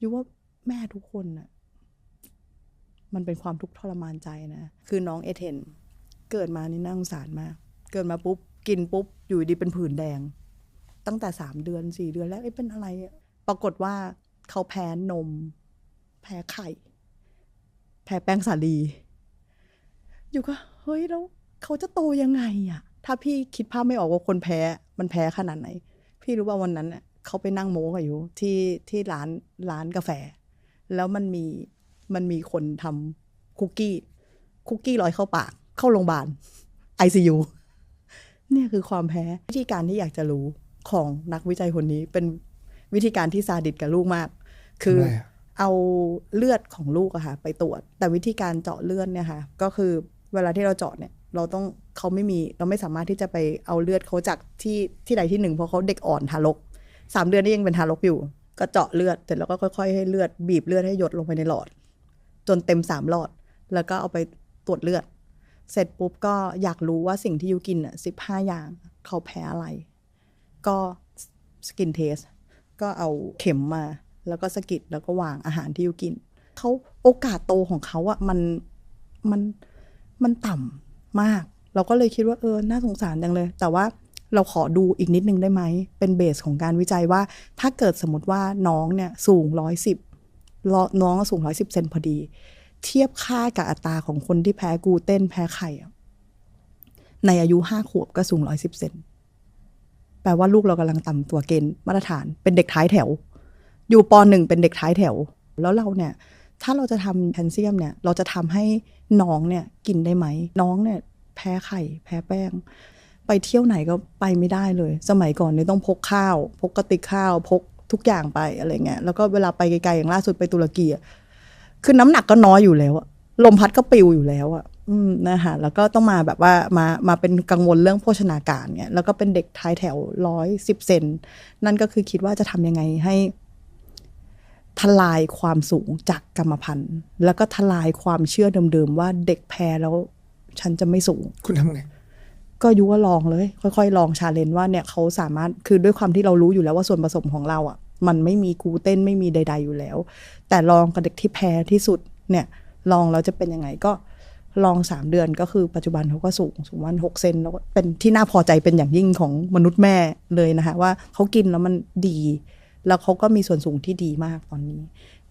ยูว่าแม่ทุกคนน่ะ มันเป็นความทุกข์ทรมานใจนะ คือน้องเอเทน เกิดมานี่น่าสงสารมาก เกิดมาปุ๊บ กินปุ๊บ อยู่ดีเป็นผื่นแดง ตั้งแต่สามเดือนสี่เดือนแล้วเอ้เป็นอะไร ปรากฏว่าเขาแพ้นม แพ้ไข่ แพ้แป้งสาลี อยู่ก็ เฮ้ยแล้วเขาจะโตยังไงอะถ้าพี่คิดภาพไม่ออกว่าคนแพ้ มันแพ้ขนาดไหน พี่รู้ว่าวันนั้นน่ะ เขาไปนั่งโม้กับอยู่ที่ที่ร้านร้านกาแฟ แล้วมันมีมันมีคนทำคุกกี้ คุกกี้ลอยเข้าปาก เข้าโรงพยาบาลไอซียูเนี่ยคือความแพ้วิธีการที่อยากจะรู้ของนักวิจัยคนนี้เป็นวิธีการที่ซาดิสกับลูกมาก คือทำไมอะเอาเลือดของลูกอะค่ะ ไปตรวจ แต่วิธีการเจาะเลือดเนี่ยค่ะ ก็คือเวลาที่เราเจาะเนี่ย เราต้องเขาไม่มีเราไม่สามารถที่จะไปเอาเลือดเขาจากที่ที่ใดที่หนึ่งเพราะเขาเด็กอ่อนทารก สามเดือนนี่ยังเป็นทารกอยู่ ก็เจาะเลือดเสร็จแล้วก็ค่อยๆให้เลือดบีบเลือดให้หยดลงไปในหลอด จนเต็มสามหลอด แล้วก็เอาไปตรวจเลือด เสร็จปุ๊บก็อยากรู้ว่าสิ่งที่ยูกินอะสิบห้าอย่างเขาแพ้อะไร ก็สกินเทสก็เอาเข็มมา แล้วก็สะกิดแล้วก็วางอาหารที่ยูกินเขาโอกาสโตของเขาอะมันมันมันต่ำมาก เราก็เลยคิดว่าเออน่าสงสารจังเลย แต่ว่า เราขอดูอีกนิดนึงได้ไหม เป็นเบสของการวิจัยว่า ถ้าเกิดสมมติว่าน้องเนี่ยสูงร้อยสิบน้องสูงร้อยสิบเซนพอดี เทียบค่ากับอัตราของคนที่แพ้กูเต้นแพ้ไข่ในอายุห้าขวบก็สูงร้อยสิบเซนแปลว่าลูกเรากำลังต่ำตัวเกณฑ์มาตรฐาน เป็นเด็กท้ายแถว อยู่ปหนึ่งเป็นเด็กท้ายแถว แล้วเราเนี่ย ถ้าเราจะทำแคลเซียมเนี่ย เราจะทำให้น้องเนี่ยกินได้ไหม น้องเนี่ยแพ้ไข่ แพ้แป้ง ไปเที่ยวไหนก็ไปไม่ได้เลย สมัยก่อนเนี่ยต้องพกข้าว พกกระติกข้าว พกทุกอย่างไปอะไรเงี้ย แล้วก็เวลาไปไกลๆอย่างล่าสุดไปตุรกีอะคือน้ำหนักก็น้อยอยู่แล้วอะลมพัดก็ปิวอยู่แล้วอะอืมนะคะแล้วก็ต้องมาแบบว่ามามาเป็นกังวลเรื่องโภชนาการเนี่ยแล้วก็เป็นเด็กท้ายแถวร้อยสิบเซนนั่นก็คือคิดว่าจะทำยังไงให้ ทลายความสูงจากกรรมพันธุ์ แล้วก็ทลายความเชื่อเดิมๆว่าเด็กแพ้แล้ว ฉันจะไม่สูง คุณทำไง ก็ยุว่าลองเลย ค่อย ๆ ลองชาเลนจ์ว่าเนี่ยเขาสามารถคือด้วยความที่เรารู้อยู่แล้วว่าส่วนผสมของเราอะ มันไม่มีกูเต้นไม่มีใด ๆ อยู่แล้ว แต่ลองกับเด็กที่แพ้ที่สุดเนี่ยลองแล้วจะเป็นยังไงก็ลองสามเดือนก็คือปัจจุบันเขาก็สูงสูงวันหกเซนแล้วเป็นที่น่าพอใจเป็นอย่างยิ่งของมนุษย์แม่เลยนะคะว่าเขากินแล้วมันดี แล้วเขาก็มีส่วนสูงที่ดีมากตอนนี้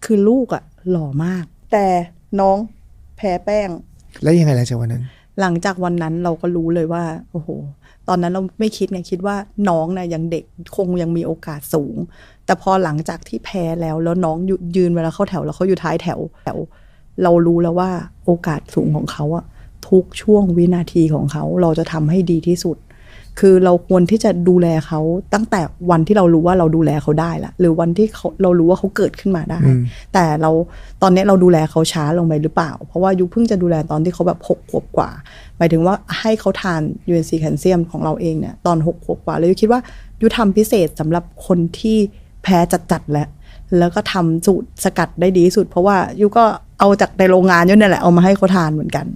คือลูกอะหล่อมาก แต่น้องแพ้แป้ง แล้วยังไงหลังจากวันนั้น หลังจากวันนั้นเราก็รู้เลยว่า โอ้โห ตอนนั้นเราไม่คิดไงคิดว่าน้องนะ่ะยังเด็กคงยังมีโอกาสสูง แต่พอหลังจากที่แพ้แล้วแล้วน้องยืยืนเวลาเข้าแถวแล้วเขาอยู่ท้ายแถวแถว เรารู้แล้วว่าโอกาสสูงของเขาอะทุกช่วงวินาทีของเขาเราจะทำให้ดีที่สุด คือเราควรที่จะดูแลเขาตั้งแต่วันที่เรารู้ว่าเราดูแลเขาได้ละหรือวันที่เขาเรารู้ว่าเขาเกิดขึ้นมาได้อืมแต่เราตอนนี้เราดูแลเขาช้าลงไปหรือเปล่า เพราะว่ายุเพิ่งจะดูแลตอนที่เขาแบบหกขวบกว่าหมายถึงว่าให้เขาทาน UNC แคลเซียมของเราเองเนี่ยตอนหกขวบกว่าแล้วยุคิดว่ายุทำพิเศษสำหรับคนที่แพ้จัดๆแล้วแล้วก็ทำสูตรสกัดได้ดีที่สุด เพราะว่ายุก็เอาจากในโรงงานยุเนี่ยแหละเอามาให้เขาทานเหมือนกัน